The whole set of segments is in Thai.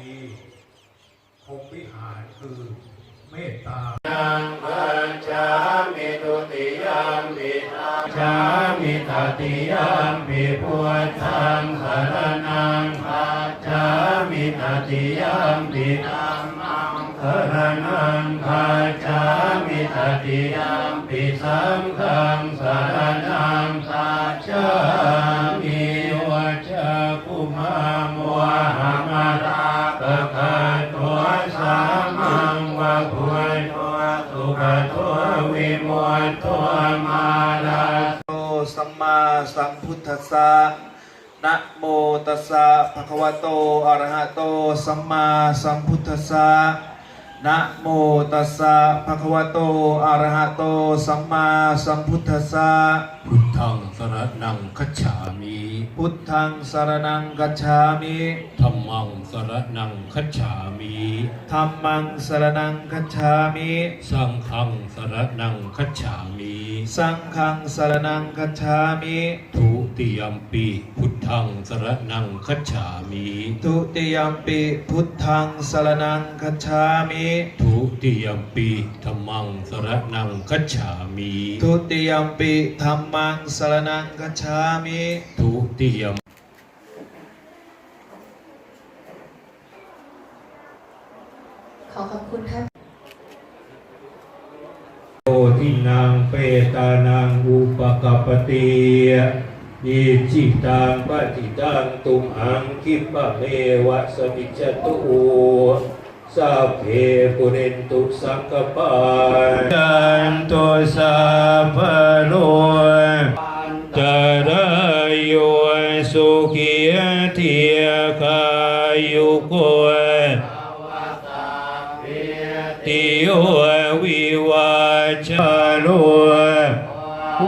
มีพรหมวิหารคือเมตตานังปัญจามิตุติยามปิชามิตติยามปิพุทธังสรนังคัจามิตติยามปิธัม สัมมาสัมพุทธัสสะนะโมตัสสะภะคะวะโตอะระหะโตสัมมาสัมพุทธัสสะนะโมตัสสะภะคะวะโตอะระหะโตสัมมาสัมพุทธัสสะพุทธังสรนังคัจฉามิพุทธังสรนังกัจฉามิธัมมังสรนังคัจฉามิธัมมังสรนังกัจฉามิ สังฆังสรนังคัจฉามิ สังฆังสรนังกัจฉามิทุติยมปีพุทธังสรนังคัจฉามิทุติยมปิพุทธังสรนังกัจฉามิทุติยมปีธัมมังสรนังคัจฉามิทุติยมปิธัมมังสรนังกัจฉามิทุติยมขอขอบคุณ โอทินังเปตานังอุปกปปติยิจิตังปฏิตังตุมหังคิปะเมวะสมิจตุสัพเพปุเรนตุสังกปาจันตุสัพโลจารายโยสุขีเทียคายุโก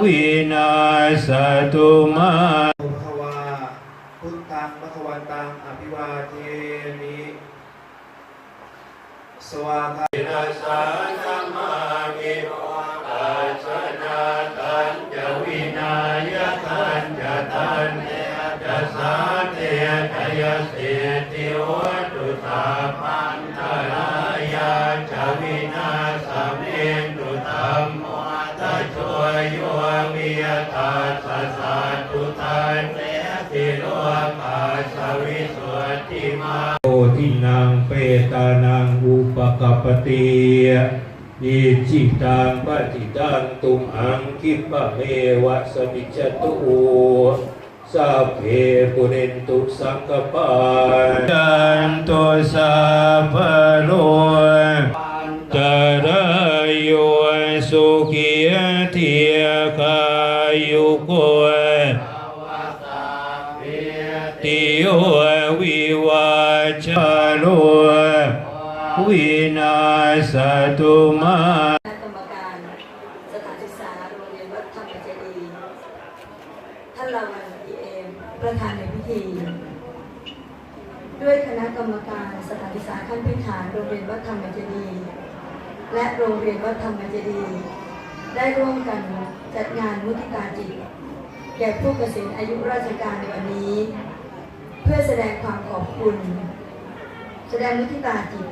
วินาสตุมาภควาพุทธังพระวันตังอภิวาเทมิสวาคานาสานามามิโมตัสนาตันจะวินายตันจะตันเนจะสาเตทยสิ ปกปปติยิจิตังปฏิตังตุมหังคิปะเมวะสมิจตุสัพเพปุเรนตุสังกปาจันตุสัพพโลจารโยสุขีเทียคายุโกติโยวิวาชาโล วินาสตุมาคณะกรรมการสถานศึกษาโรงเรียนวัดธรรมเจดีย์ท่านลาวันอีเอมประธานในพิธี ด้วยคณะกรรมการสถานศึกษาขั้นพื้นฐานโรงเรียนวัดธรรมเจดีย์และโรงเรียนวัดธรรมเจดีย์ได้ร่วมกันจัดงานมุทิตาจิต แก่ผู้เกษียณอายุราชการในวันนี้ เพื่อแสดงความขอบคุณ แสดงมุทิตาจิต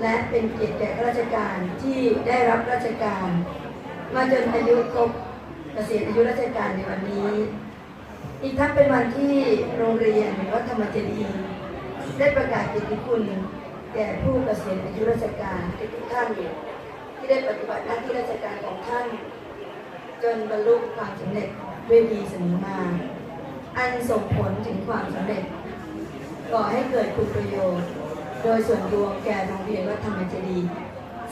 และเป็นเกียรติแก่ข้าราชการที่ได้รับราชการ มาจนอายุครบเกษียณอายุราชการในวันนี้ อีกทั้งเป็นวันที่โรงเรียนวัดธรรมเจดีได้ประกาศเกียรติคุณแก่ผู้เกษียณอายุราชการทุกท่านที่ได้ปฏิบัติหน้าที่ราชการของท่าน จนบรรลุความสำเร็จด้วยดีเสมอมา อันส่งผลถึงความสำเร็จก่อให้เกิดคุณประโยชน์ โดยส่วนรวมแก่โรงเรียนวัดธรรมเจดี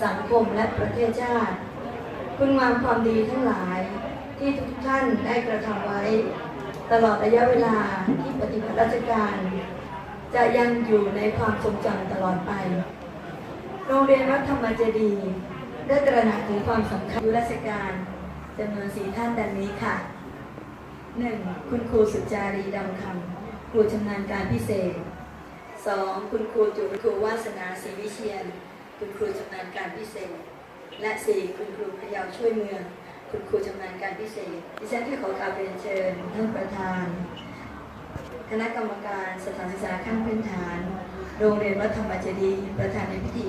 สังคมและประเทศชาติคุณงามความดีทั้งหลายที่ทุกท่านได้กระทำไว้ ตลอดระยะเวลาที่ปฏิบัติราชการ จะยังอยู่ในความทรงจำตลอดไป โรงเรียนวัดธรรมเจดี ได้ตระหนักถึงความสำคัญราชการจำนวนสีท่านดังนี้ค่ะหนึ่งคุณครูสุจารีดำคำครูชำนาญการพิเศษ สองคุณครูจุครูวาสนาศรีวิเชียน คุณครูชำนาญการพิเศษ และสี่คุณครูพยาวช่วยเมือง คุณครูชำนาญการพิเศษ ดิฉันที่ขอกราบเรียนเชิญท่านประธาน คณะกรรมการสถานศึกษาขั้นพื้นฐาน โรงเรียนวัดธรรมเจดีย์ประธานในพิธี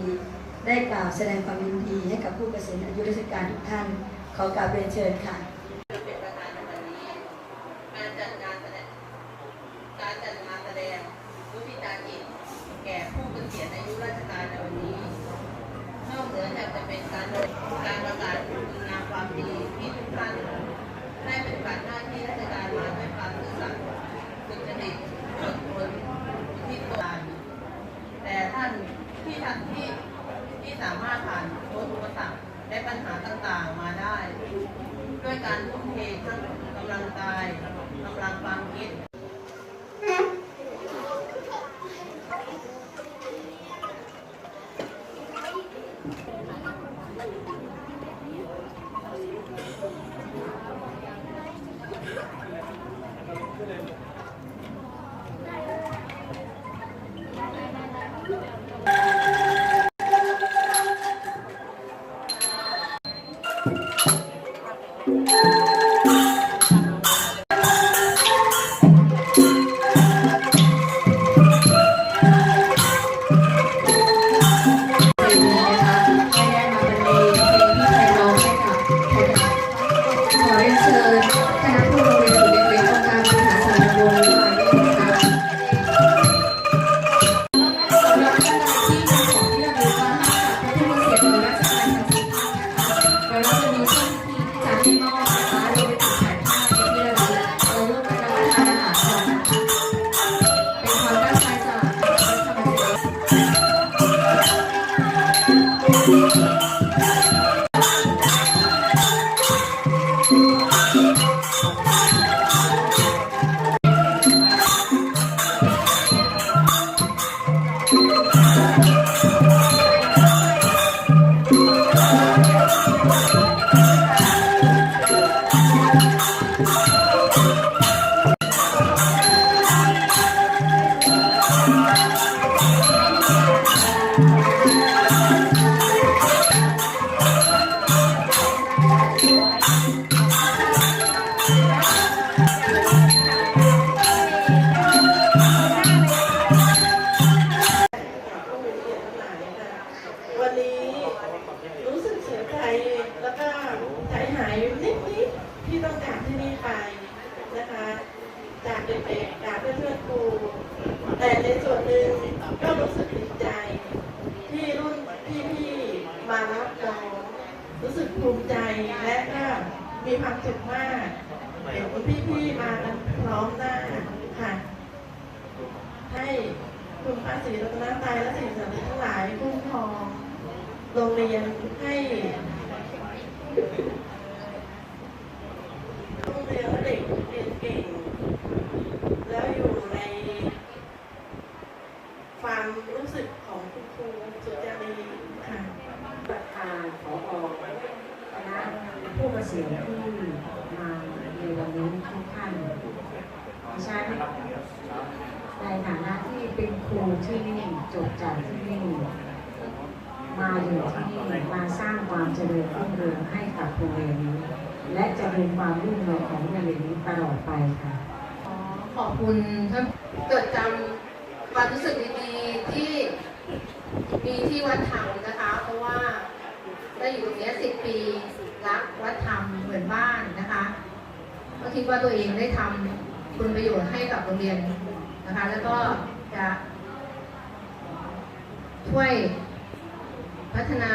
ได้กล่าวแสดงความยินดีให้กับผู้เกษียณอายุราชการทุกท่าน ขอกราบเรียนเชิญค่ะ จากเด็กๆจากเพื่อนๆครูแต่ในส่วนหนึ่งก็รู้สึกดีใจ ที่รุ่นพี่ๆมารับเรารู้สึกภูมิใจและก็มีความสุขมากเห็นพี่ๆมากันพร้อมหน้าค่ะ ให้คุณพระศรีรัตนตรัยและสิ่งศักดิ์สิทธิ์ทั้งหลายคุ้มครองโรงเรียนให้โรงเรียนและเด็กเรียนเก่ง แล้วอยู่ในความรู้สึกของคุณครูสุจารีค่ะ ประธานผอคณะผู้เกษียณที่มาในวันนี้ทุกท่าน ดิฉันในฐานะที่เป็นครูที่นี่จบจากที่นี่มาอยู่ที่นี่มาสร้างความเจริญรุ่งเรืองให้กับโรงเรียนนี้ และจะเป็นความรุ่งเรืองของโรงเรียนนี้ตลอดไปค่ะขอบคุณท่านเกิดจำความรู้สึกดีๆที่มีที่วัดธรรมนะคะ เพราะว่าได้อยู่ตรงนี้สิบปีรักวัดธรรมเหมือนบ้านนะคะก็คิดว่าตัวเองได้ทำ คุณประโยชน์ให้กับโรงเรียนนะคะ แล้วก็จะช่วยพัฒนา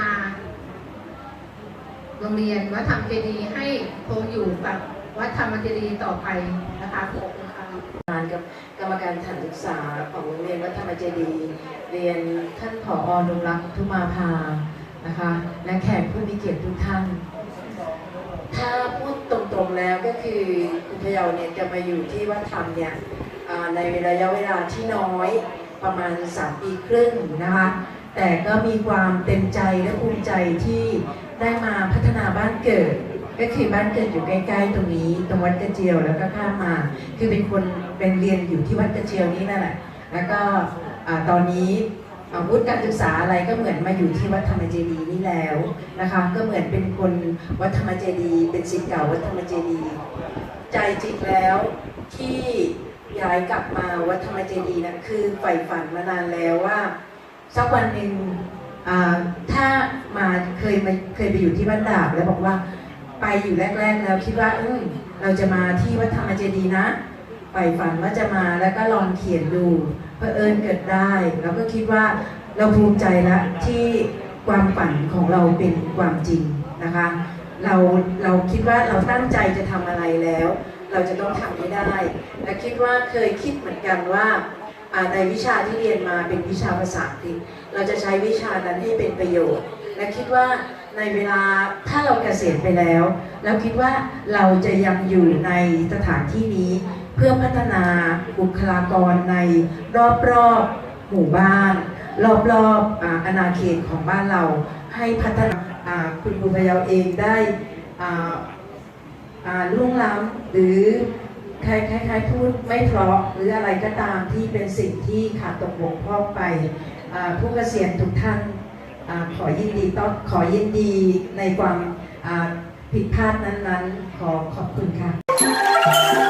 โรงเรียนวัดธรรมเจดีย์ให้คงอยู่กับวัดธรรมเจดีย์ต่อไปนะคะขอบคุณค่ะงานกับกรรมการสถานศึกษาของโรงเรียนวัดธรรมเจดีย์เรียนท่านผออนุรักทุมาภานะคะ และแขกผู้มีเกียรติทุกท่านถ้า พูดตรงแล้วก็คือคุณพยาเนี่ยจะมาอยู่ที่วัดธรรมเนี่ยในระยะเวลาที่น้อยประมาณ 3 ปีครึ่งนะคะ แต่ก็มีความเต็มใจและภูมิใจที่ได้มาพัฒนาบ้านเกิด ก็คือบ้านเกิดอยู่ใกล้ๆตรงนี้ตรงวัดกระเจียวแล้วก็ข้ามมา คือเป็นคนเป็นเรียนอยู่ที่วัดกระเจียวนี้นั่นแหละแล้วก็ตอนนี้ อาวุธการศึกษาอะไรก็เหมือนมาอยู่ที่วัดธรรมเจดีย์นี่แล้วนะคะก็เหมือนเป็นคนวัดธรรมเจดีย์เป็นศิษย์เก่าวัดธรรมเจดีย์ใจจริงแล้วที่ย้ายกลับมาวัดธรรมเจดีย์นะคือใฝ่ฝันมานานแล้วว่าสักวันหนึ่งถ้ามาเคยมาเคยไปอยู่ที่บ้านดาบแล้วบอกว่าไปอยู่แรก ๆ แล้วคิดว่าเออเราจะมาที่วัดธรรมเจดีย์นะ ใฝ่ฝันว่าจะมาแล้วก็ลองเขียนดูเพื่อเอิญเกิดได้แล้วก็คิดว่าเราภูมิใจล้วที่ความฝันของเราเป็นความจริงนะคะ เราเราคิดว่าเราตั้งใจจะทำอะไรแล้ว เราจะต้องทำให้ได้ และคิดว่าเคยคิดเหมือนกันว่าอ่าในวิชาที่เรียนมาเป็นวิชาภาษาอังกฤษเราจะใช้วิชานั้นให้เป็นประโยชน์ และคิดว่าในเวลาถ้าเราเกษียณไปแล้ว เราคิดว่าเราจะยังอยู่ในสถานที่นี้ เพื่อพัฒนาบุคลากรในรอบๆหมู่บ้าน รอบๆอาอาณาเขตของบ้านเรา ให้พัฒนาอาคุณครูพะเยาเองได้ล่วงล้ำหรือคล้ายๆพูดไม่เพราะหรืออะไรก็ตามที่เป็นสิ่งที่ขาดตกบกพร่องไปอผู้เกษียณทุกท่านอขอยินดีต้องขอยินดีในความผิดพลาดนั้นๆ ขอขอบคุณค่ะ